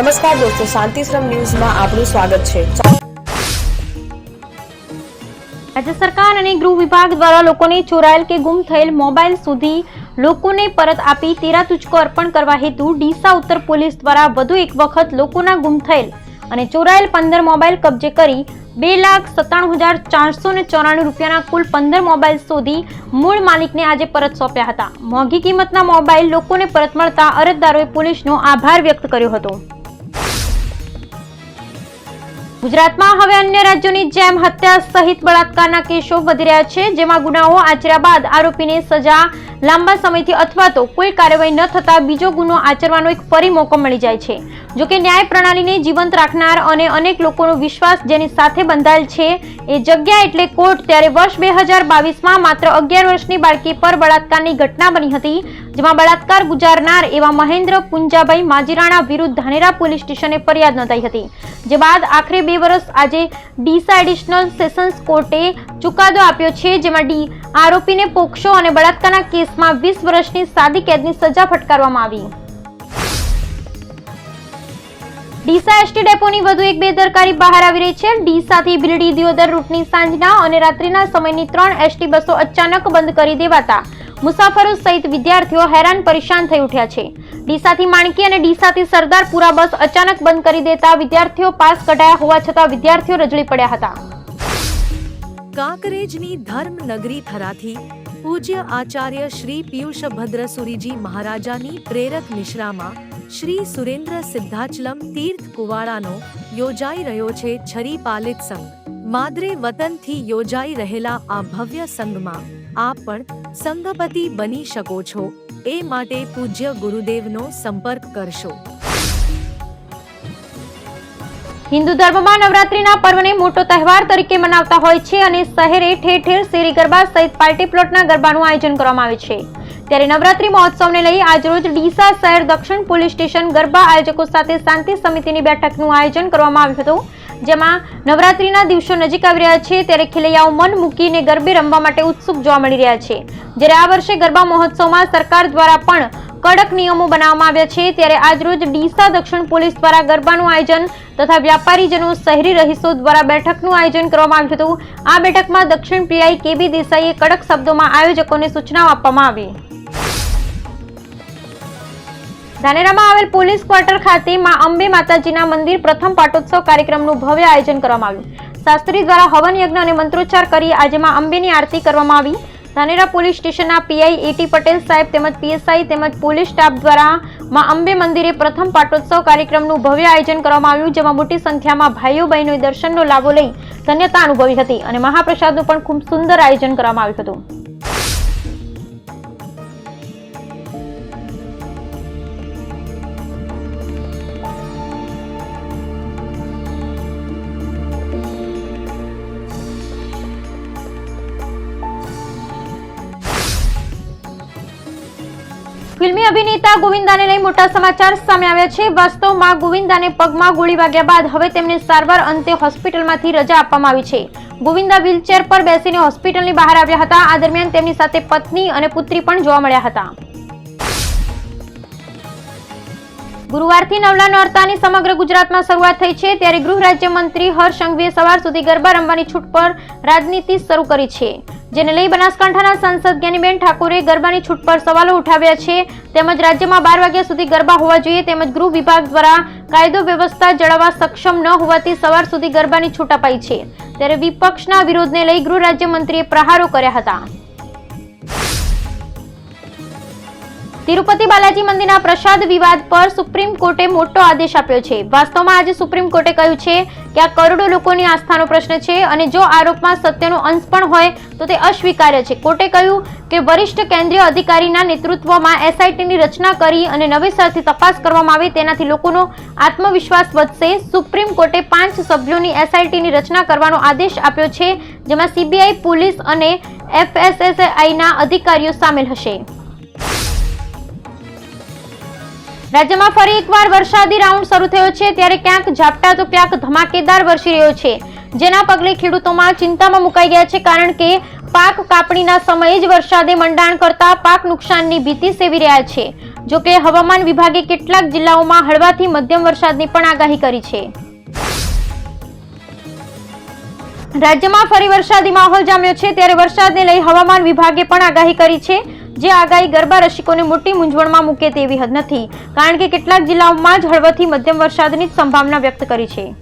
નમસ્કાર દોસ્તો, શાંતિશ્રમ ન્યૂઝમાં આપનું સ્વાગત છે. રાજ્ય સરકાર અને ગૃહ વિભાગ દ્વારા લોકોને ચોરાયેલ કે ગુમ થયેલ મોબાઈલ સુધી લોકોને પરત આપી તેરા તુચકો અર્પણ કરવા હેતુ ડીસા ઉત્તર પોલીસ દ્વારા વધુ એક વખત લોકોના ગુમ થયેલ અને ચોરાયેલ પંદર મોબાઈલ કબજે કરી બે લાખ સત્તાણું હજાર ચારસો ને ચોરાણું રૂપિયાના કુલ પંદર મોબાઈલ શોધી મૂળ માલિકને આજે પરત સોંપ્યા હતા. મોંઘી કિંમતના મોબાઈલ લોકોને પરત મળતા અરજદારોએ પોલીસનો આભાર વ્યક્ત કર્યો હતો. ગુજરાતમાં હવે અન્ય રાજ્યોની જેમ હત્યા સહિત બળાત્કારના કેસો વધી રહ્યા છે, જેમાં ગુનાઓ આચર્યા બાદ આરોપીને સજા લાંબા સમયથી અથવા તો કોઈ કાર્યવાહી ન થતા બીજો ગુનો આચરવાનો એક ફરી મોકો મળી જાય છે. જોકે ન્યાય પ્રણાલીને જીવંત રાખનાર અને અનેક લોકોનો વિશ્વાસ જેની સાથે બંધાયેલ છે, એ જગ્યા એટલે કોર્ટ ત્યારે વર્ષ બે હજાર બાવીસમાં માત્ર અગિયાર વર્ષની બાળકી પર બળાત્કારની ઘટના બની હતી, જેમાં બળાત્કાર ગુજારનાર એવા મહેન્દ્ર પુંજાભાઈ માજીરાણા વિરુદ્ધ ધાનેરા પોલીસ સ્ટેશને ફરિયાદ નોંધાઈ હતી. જે બાદ આખરે બે વર્ષ આજે ડીસા એડિશનલ સેશન્સ કોર્ટે ચુકાદો આપ્યો છે, જેમાં ડી આરોપીને પોક્સો અને બળાત્કારના કેસમાં વીસ વર્ષની સાદી કેદની સજા ફટકારવામાં આવી. ડીસા એસટી ડેપોની વધુ એક બેદરકારી બહાર આવી રહી છે. ડીસાથી ભીલડી દિયોદર રૂટની સાંજના અને રાત્રિના સમયની ત્રણ એસટી બસો અચાનક બંધ કરી દેવાતા મુસાફરો સહિત વિદ્યાર્થીઓ હેરાન પરેશાન થઈ ઉઠ્યા છે. ડીસાથી માણકી અને ડીસાથી સરદારપુરા બસ અચાનક બંધ કરી દેતા વિદ્યાર્થીઓ પાસ કઢાયા હોવા છતાં વિદ્યાર્થીઓ રજળી પડ્યા હતા. કાંકરેજની ધર્મનગરી થરાથી પૂજ્ય આચાર્ય શ્રી પિયુષ ભદ્રસુરીજી મહારાજાની પ્રેરક નિશ્રામાં શ્રી સુરેન્દ્ર સિદ્ધાચલમ તીર્થ કુવાડાનો યોજાઈ રહ્યો છે છરી પાલિત સંઘ. માદરે વતનથી યોજાઈ રહેલા આ ભવ્ય સંઘમાં આપ પણ સંઘપતિ બની શકો છો. એ માટે પૂજ્ય ગુરુદેવનો સંપર્ક કરશો. હિન્દુ ધર્મમાં નવરાત્રીના પર્વને મોટો તહેવાર તરીકે મનાવતા હોય છે અને શહેરે ઠેર ઠેર શેરી ગરબા સહિત પાર્ટી પ્લોટના ગરબાનું આયોજન કરવામાં આવે છે. ત્યારે નવરાત્રી મહોત્સવને લઈ આજરોજ ડીસા શહેર દક્ષિણ પોલીસ સ્ટેશન ગરબા આયોજકો સાથે શાંતિ સમિતિની બેઠકનું આયોજન કરવામાં આવ્યું હતું, જેમાં નવરાત્રીના દિવસો નજીક આવી રહ્યા છે ત્યારે ખેલૈયાઓ મન મૂકીને ગરબે રમવા માટે ઉત્સુક જોવા મળી રહ્યા છે. જ્યારે આ વર્ષે ગરબા મહોત્સવમાં સરકાર દ્વારા પણ કડક નિયમો બનાવવામાં આવ્યા છે, ત્યારે આજરોજ ડીસા દક્ષિણ પોલીસ દ્વારા ગરબાનું આયોજન તથા વ્યાપારીજનો શહેરી રહીશો દ્વારા બેઠકનું આયોજન કરવામાં આવ્યું હતું. આ બેઠકમાં દક્ષિણ પીઆઈ કેબી દેસાઈએ કડક શબ્દોમાં આયોજકોને સૂચનાઓ આપવામાં આવી. ધાનેરામાં આવેલ પોલીસ ક્વાર્ટર ખાતે માં અંબે માતાજીના મંદિર પ્રથમ પાટોત્સવ કાર્યક્રમનું ભવ્ય આયોજન કરવામાં આવ્યું. શાસ્ત્રી દ્વારા હવન યજ્ઞ અને મંત્રોચ્ચાર કરી આજે માં અંબેની આરતી કરવામાં આવી. ધાનેરા પોલીસ સ્ટેશનના પીઆઈ એટી પટેલ સાહેબ તેમજ પીએસઆઈ તેમજ પોલીસ સ્ટાફ દ્વારા માં અંબે મંદિરે પ્રથમ પાટોત્સવ કાર્યક્રમનું ભવ્ય આયોજન કરવામાં આવ્યું, જેમાં મોટી સંખ્યામાં ભાઈઓ બહેનોએ દર્શનનો લાભો લઈ ધન્યતા અનુભવી હતી અને મહાપ્રસાદનું પણ ખૂબ સુંદર આયોજન કરવામાં આવ્યું હતું. ફિલ્મી અભિનેતા ગોવિંદાને લઈ મોટા સમાચાર સામે આવ્યા છે. વાસ્તવમાં ગોવિંદાને પગમાં ગોળી વાગ્યા બાદ હવે તેમને સારવાર અંતે હોસ્પિટલમાંથી રજા આપવામાં આવી છે. ગોવિંદા વ્હીલચેર પર બેસીને હોસ્પિટલની બહાર આવ્યા હતા. આ દરમિયાન તેમની સાથે પત્ની અને પુત્રી પણ જોવા મળ્યા હતા. ગુરુવારથી નવલા નોરતાની સમગ્ર ગુજરાતમાં શરૂઆત થઈ છે. ત્યારે ગૃહ રાજ્યમંત્રી હર્ષ સંઘવીએ સવાર સુધી ગરબા રમવાની છૂટ પર રાજનીતિ શરૂ કરી છે. જેને લઈ બનાસકાંઠાના સાંસદ જ્ઞાનીબેન ઠાકોરે ગરબાની છૂટ પર સવાલો ઉઠાવ્યા છે. તેમજ રાજ્યમાં બાર વાગ્યા સુધી ગરબા હોવા જોઈએ. તેમજ ગૃહ વિભાગ દ્વારા કાયદો વ્યવસ્થા જળવવા સક્ષમ ન હોવાથી સવાર સુધી ગરબાની છૂટ અપાઈ છે. ત્યારે વિપક્ષના વિરોધને લઈ ગૃહ રાજ્યમંત્રીએ પ્રહારો કર્યા હતા. તિરુપતિ બાલાજી મંદિરના પ્રસાદ વિવાદ પર સુપ્રીમ કોર્ટે મોટો આદેશ આપ્યો છે. વાસ્તવમાં આજે સુપ્રીમ કોર્ટે કહ્યું છે કે આ કરોડો લોકોની આસ્થાનો પ્રશ્ન છે અને જો આરોપમાં સત્યનો અંશ પણ હોય તો તે અસ્વીકાર્ય છે. કોર્ટે કહ્યું કે વરિષ્ઠ કેન્દ્રીય અધિકારીના નેતૃત્વમાં એસઆઈટીની રચના કરી અને નવેસરથી તપાસ કરવામાં આવે તેનાથી લોકોનો આત્મવિશ્વાસ વધશે. સુપ્રીમ કોર્ટે પાંચ સભ્યોની એસઆઈટીની રચના કરવાનો આદેશ આપ્યો છે, જેમાં સીબીઆઈ, પોલીસ અને એફએસએસઆઈના અધિકારીઓ સામેલ હશે. રાજ્યમાં ફરી એકવાર વરસાદી રાઉન્ડ શરૂ થયો છે. ત્યારે ક્યાંક ઝાપટા તો ક્યાંક ધમાકેદાર વરસી રહ્યો છે. જેના પગલે ખેડૂતોમાં ચિંતામાં મુકાઈ ગયા છે કારણ કે પાક કાપણીના સમયે જ વરસાદે મંડાણ કરતા પાક નુકસાનની ભીતિ સેવી રહ્યા છે. જો કે હવામાન વિભાગે કેટલાક જિલ્લાઓમાં હળવાથી મધ્યમ વરસાદની પણ આગાહી કરી છે. રાજ્યમાં ફરી વરસાદી માહોલ જામ્યો છે. ત્યારે વરસાદને લઈ હવામાન વિભાગે પણ આગાહી કરી છે. જે આગાહી ગરબા રસિકોને મોટી મૂંઝવણમાં મૂકે તેવી હદ નથી. કારણ કે કેટલાક જિલ્લાઓમાં જ હળવોથી મધ્યમ વરસાદની સંભાવના વ્યક્ત કરી છે.